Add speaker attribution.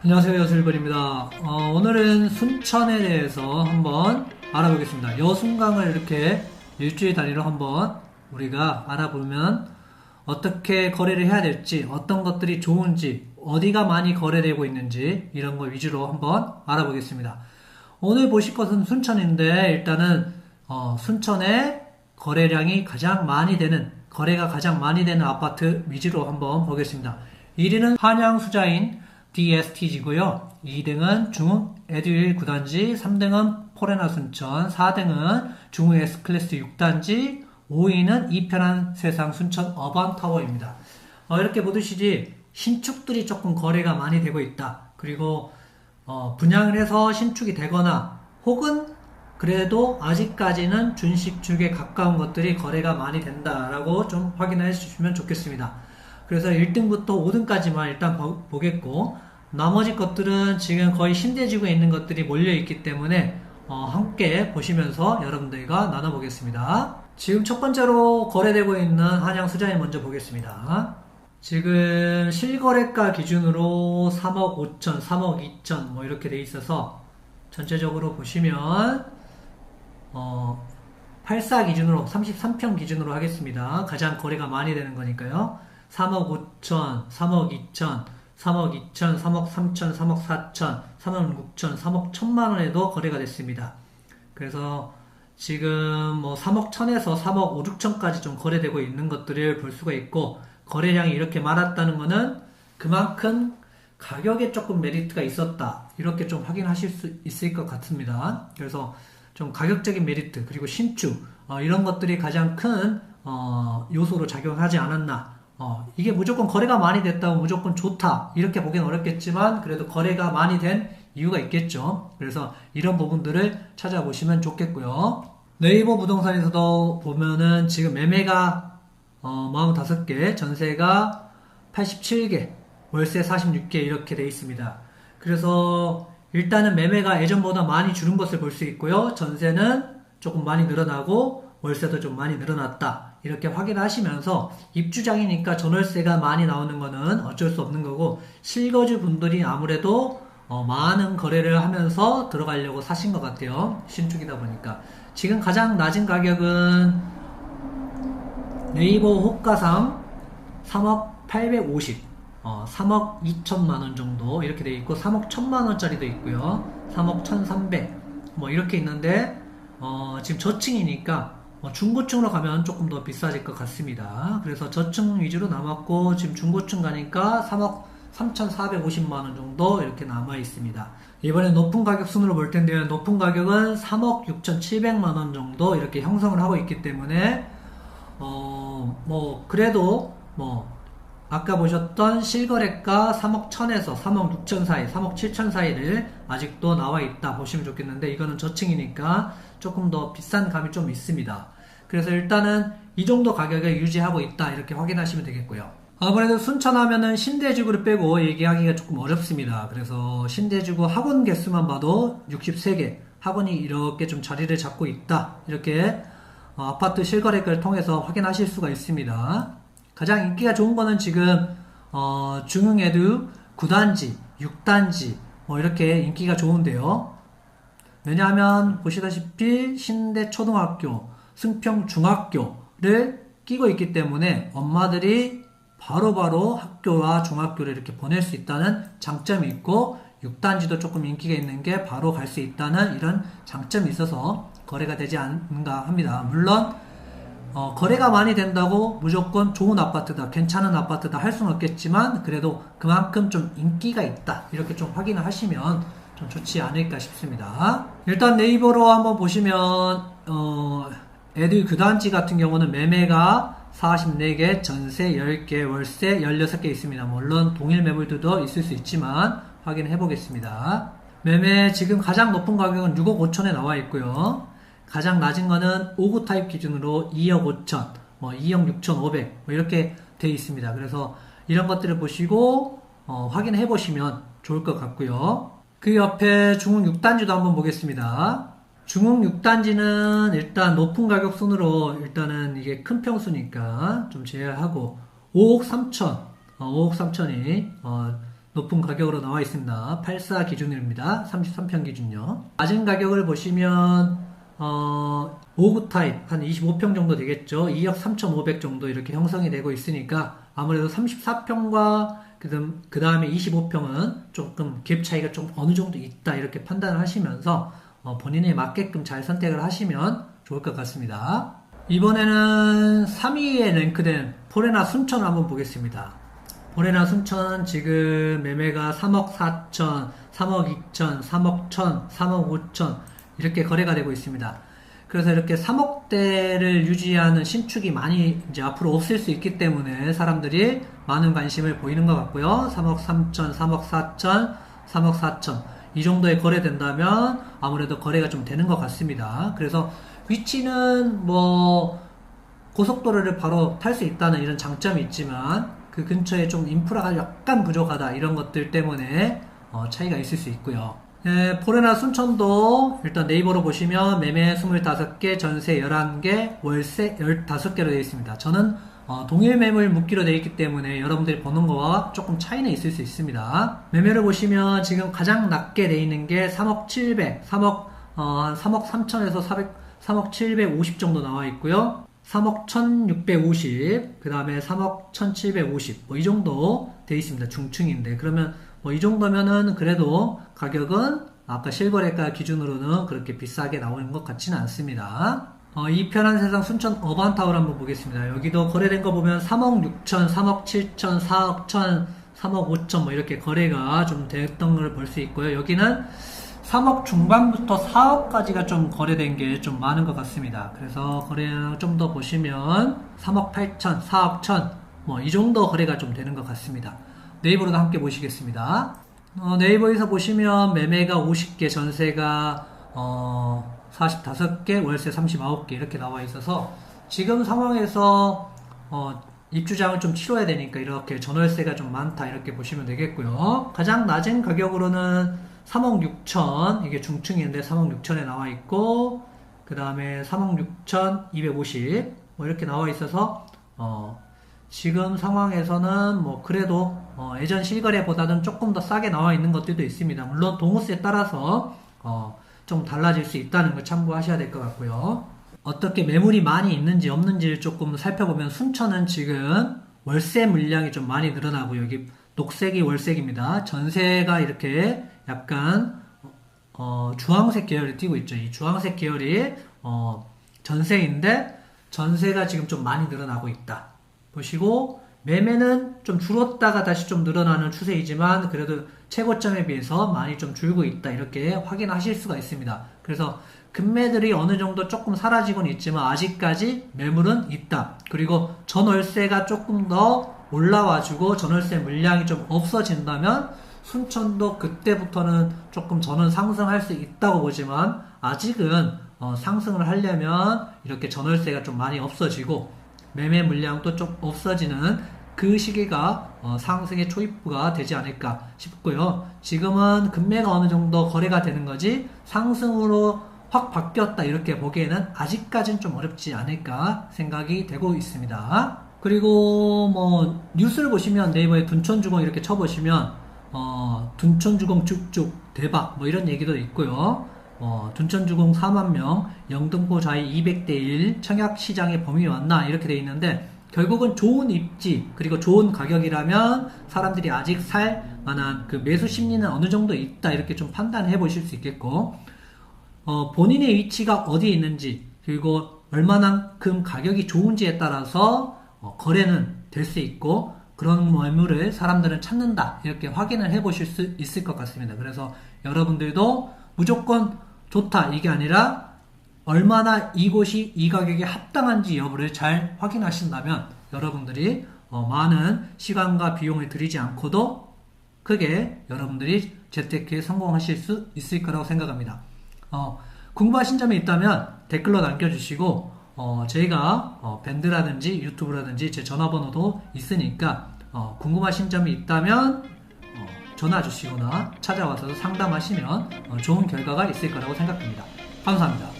Speaker 1: 안녕하세요 여슬벌입니다. 어, 오늘은 순천에 대해서 한번 알아보겠습니다. 여순강을 이렇게 일주일 단위로 한번 우리가 알아보면 어떻게 거래를 해야 될지 어떤 것들이 좋은지 어디가 많이 거래되고 있는지 이런 거 위주로 한번 알아보겠습니다. 오늘 보실 것은 순천인데 일단은 어, 순천에 거래량이 가장 많이 되는 거래가 가장 많이 되는 아파트 위주로 한번 보겠습니다. 1위는 한양수자인 DST지고요. 2등은 중흥 에듀윌 9단지, 3등은 포레나 순천, 4등은 중흥 S클래스 6단지, 5위는 이편한 세상 순천 어반타워입니다. 어, 이렇게 보듯이 신축들이 조금 거래가 많이 되고 있다. 그리고 어, 분양을 해서 신축이 되거나 혹은 그래도 아직까지는 준식축에 가까운 것들이 거래가 많이 된다라고 좀 확인해 주시면 좋겠습니다. 그래서 1등부터 5등까지만 일단 보, 겠고 나머지 것들은 지금 거의 신대지구에 있는 것들이 몰려 있기 때문에 어, 함께 보시면서 여러분들과 나눠보겠습니다. 지금 첫 번째로 거래되고 있는 한양 수자에 먼저 보겠습니다. 지금 실거래가 기준으로 3억 5천, 3억 2천 뭐 이렇게 돼 있어서 전체적으로 보시면 어, 84 기준으로 33평 기준으로 하겠습니다. 가장 거래가 많이 되는 거니까요. 3억 5천, 3억 2천, 3억 2천, 3억 3천, 3억 4천, 3억 6천, 3억 1천만 원에도 거래가 됐습니다. 그래서 지금 뭐 3억 1천에서 3억 5, 6천까지 좀 거래되고 있는 것들을 볼 수가 있고 거래량이 이렇게 많았다는 것은 그만큼 가격에 조금 메리트가 있었다. 이렇게 좀 확인하실 수 있을 것 같습니다. 그래서 좀 가격적인 메리트 그리고 신축 어, 이런 것들이 가장 큰 어, 요소로 작용하지 않았나 어, 이게 무조건 거래가 많이 됐다고 무조건 좋다. 이렇게 보기는 어렵겠지만, 그래도 거래가 많이 된 이유가 있겠죠. 그래서 이런 부분들을 찾아보시면 좋겠고요. 네이버 부동산에서도 보면은 지금 매매가 어, 45개, 전세가 87개, 월세 46개 이렇게 돼 있습니다. 그래서 일단은 매매가 예전보다 많이 줄은 것을 볼 수 있고요. 전세는 조금 많이 늘어나고 월세도 좀 많이 늘어났다. 이렇게 확인하시면서 입주장이니까 전월세가 많이 나오는 거는 어쩔 수 없는 거고 실거주 분들이 아무래도 어, 많은 거래를 하면서 들어가려고 사신 것 같아요. 신축이다 보니까. 지금 가장 낮은 가격은 네이버 호가상 3억 850 어, 3억 2천만 원 정도 이렇게 돼 있고 3억 1천만 원짜리도 있고요. 3억 1,300 뭐 이렇게 있는데 어, 지금 저층이니까 어, 중고층으로 가면 조금 더 비싸질 것 같습니다. 그래서 저층 위주로 남았고 지금 중고층 가니까 3억 3,450만원 정도 이렇게 남아 있습니다. 이번에 높은 가격 순으로 볼 텐데요. 높은 가격은 3억 6,700만원 정도 이렇게 형성을 하고 있기 때문에 어, 뭐 그래도 뭐 아까 보셨던 실거래가 3억 1000에서 3억 6천 사이, 3억 7천 사이를 아직도 나와 있다 보시면 좋겠는데 이거는 저층이니까 조금 더 비싼 감이 좀 있습니다. 그래서 일단은 이 정도 가격을 유지하고 있다 이렇게 확인하시면 되겠고요. 아무래도 순천하면은 신대지구를 빼고 얘기하기가 조금 어렵습니다. 그래서 신대지구 학원 개수만 봐도 63개 학원이 이렇게 좀 자리를 잡고 있다 이렇게 어, 아파트 실거래가를 통해서 확인하실 수가 있습니다. 가장 인기가 좋은 거는 지금 어, 중흥에도 9단지, 6단지 뭐 이렇게 인기가 좋은데요. 왜냐하면 보시다시피 신대 초등학교, 승평 중학교를 끼고 있기 때문에 엄마들이 바로바로 바로 학교와 중학교를 이렇게 보낼 수 있다는 장점이 있고 6단지도 조금 인기가 있는 게 바로 갈 수 있다는 이런 장점이 있어서 거래가 되지 않는가 합니다. 물론 어, 거래가 많이 된다고 무조건 좋은 아파트다, 괜찮은 아파트다 할 수는 없겠지만 그래도 그만큼 좀 인기가 있다 이렇게 좀 확인을 하시면 좀 좋지 않을까 싶습니다. 일단 네이버로 한번 보시면 어, 애들 그단지 같은 경우는 매매가 44개, 전세 10개, 월세 16개 있습니다. 물론 동일 매물들도 있을 수 있지만 확인해 보겠습니다. 매매 지금 가장 높은 가격은 6억 5천에 나와 있고요. 가장 낮은 거는 5구 타입 기준으로 2억 5천, 뭐 2억 6천 5백 뭐 이렇게 되어 있습니다. 그래서 이런 것들을 보시고 어, 확인해 보시면 좋을 것 같고요. 그 옆에 중흥 6단지도 한번 보겠습니다. 중흥 6단지는 일단 높은 가격 순으로 일단은 이게 큰 평수니까 좀 제외하고 5억 3천, 어, 5억 3천이 어, 높은 가격으로 나와 있습니다. 84 기준입니다. 33평 기준요. 낮은 가격을 보시면 어, 5구 타입 한 25평 정도 되겠죠. 2억 3,500 정도 이렇게 형성이 되고 있으니까 아무래도 34평과 그 다음에 25평은 조금 갭 차이가 좀 어느 정도 있다 이렇게 판단을 하시면서 어, 본인에 맞게끔 잘 선택을 하시면 좋을 것 같습니다. 이번에는 3위에 랭크된 포레나 순천을 한번 보겠습니다. 포레나 순천 지금 매매가 3억 4천, 3억 2천, 3억 1천, 3억 5천 이렇게 거래가 되고 있습니다. 그래서 이렇게 3억대를 유지하는 신축이 많이 이제 앞으로 없을 수 있기 때문에 사람들이 많은 관심을 보이는 것 같고요. 3억 3천, 3억 4천, 3억 4천 이 정도에 거래된다면 아무래도 거래가 좀 되는 것 같습니다. 그래서 위치는 뭐 고속도로를 바로 탈 수 있다는 이런 장점이 있지만 그 근처에 좀 인프라가 약간 부족하다 이런 것들 때문에 어, 차이가 있을 수 있고요. 네, 포레나 순천도 일단 네이버로 보시면 매매 25개, 전세 11개, 월세 15개로 되어 있습니다. 저는 어, 동일 매물 묶기로 되어 있기 때문에 여러분들이 보는 거와 조금 차이는 있을 수 있습니다. 매매를 보시면 지금 가장 낮게 되어 있는 게 3억 700, 3억 어, 3억 3천에서 400 3억 750 정도 나와 있고요. 3억 1650, 그 다음에 3억 1750, 뭐 이 정도 돼 있습니다. 중층인데. 그러면 뭐 이 정도면은 그래도 가격은 아까 실거래가 기준으로는 그렇게 비싸게 나오는 것 같지는 않습니다. 어, 이 편한 세상 순천 어반타워를 한번 보겠습니다. 여기도 거래된 거 보면 3억 6천, 3억 7천, 4억 1천, 3억 5천 뭐 이렇게 거래가 좀 됐던 걸 볼 수 있고요. 여기는 3억 중반부터 4억까지가 좀 거래된 게 좀 많은 것 같습니다. 그래서 거래량 좀더 보시면 3억 8천, 4억 1천, 뭐 이 정도 거래가 좀 되는 것 같습니다. 네이버로도 함께 보시겠습니다. 어, 네이버에서 보시면 매매가 50개, 전세가 어, 45개, 월세 39개 이렇게 나와 있어서 지금 상황에서 어, 입주장을 좀 치러야 되니까 이렇게 전월세가 좀 많다 이렇게 보시면 되겠고요. 가장 낮은 가격으로는 3억 6천 이게 중층인데 3억 6천에 나와 있고 그 다음에 3억 6천 250 뭐 이렇게 나와 있어서 어 지금 상황에서는 뭐 그래도 어 예전 실거래보다는 조금 더 싸게 나와 있는 것들도 있습니다. 물론 동호수에 따라서 어 좀 달라질 수 있다는 걸 참고하셔야 될 것 같고요. 어떻게 매물이 많이 있는지 없는지를 조금 살펴보면 순천은 지금 월세 물량이 좀 많이 늘어나고 여기 녹색이 월색입니다. 전세가 이렇게 약간 어, 주황색 계열이 띄고 있죠. 이 주황색 계열이 어, 전세인데 전세가 지금 좀 많이 늘어나고 있다. 보시고 매매는 좀 줄었다가 다시 좀 늘어나는 추세이지만 그래도 최고점에 비해서 많이 좀 줄고 있다. 이렇게 확인하실 수가 있습니다. 그래서 금매들이 어느 정도 조금 사라지고는 있지만 아직까지 매물은 있다. 그리고 전월세가 조금 더 올라와주고 전월세 물량이 좀 없어진다면 순천도 그때부터는 조금 저는 상승할 수 있다고 보지만 아직은 어, 상승을 하려면 이렇게 전월세가 좀 많이 없어지고 매매 물량도 좀 없어지는 그 시기가 어, 상승의 초입부가 되지 않을까 싶고요. 지금은 금매가 어느 정도 거래가 되는 거지 상승으로 확 바뀌었다 이렇게 보기에는 아직까지는 좀 어렵지 않을까 생각이 되고 있습니다. 그리고 뭐 뉴스를 보시면 네이버에 둔촌주공 이렇게 쳐보시면 어, 둔천주공 쭉쭉 대박 뭐 이런 얘기도 있고요. 어, 둔천주공 4만 명, 영등포 자이 200대 1, 청약시장의 범위 왔나 이렇게 돼 있는데 결국은 좋은 입지 그리고 좋은 가격이라면 사람들이 아직 살 만한 그 매수 심리는 어느 정도 있다 이렇게 좀 판단해 보실 수 있겠고 어, 본인의 위치가 어디에 있는지 그리고 얼마만큼 가격이 좋은지에 따라서 어, 거래는 될 수 있고 그런 매물을 사람들은 찾는다. 이렇게 확인을 해 보실 수 있을 것 같습니다. 그래서 여러분들도 무조건 좋다. 이게 아니라 얼마나 이곳이 이 가격에 합당한지 여부를 잘 확인하신다면 여러분들이 어, 많은 시간과 비용을 들이지 않고도 크게 여러분들이 재테크에 성공하실 수 있을 거라고 생각합니다. 어, 궁금하신 점이 있다면 댓글로 남겨주시고 어, 저희가 어, 밴드라든지 유튜브라든지 제 전화번호도 있으니까 어, 궁금하신 점이 있다면 어, 전화 주시거나 찾아와서 상담하시면 어, 좋은 결과가 있을 거라고 생각합니다. 감사합니다.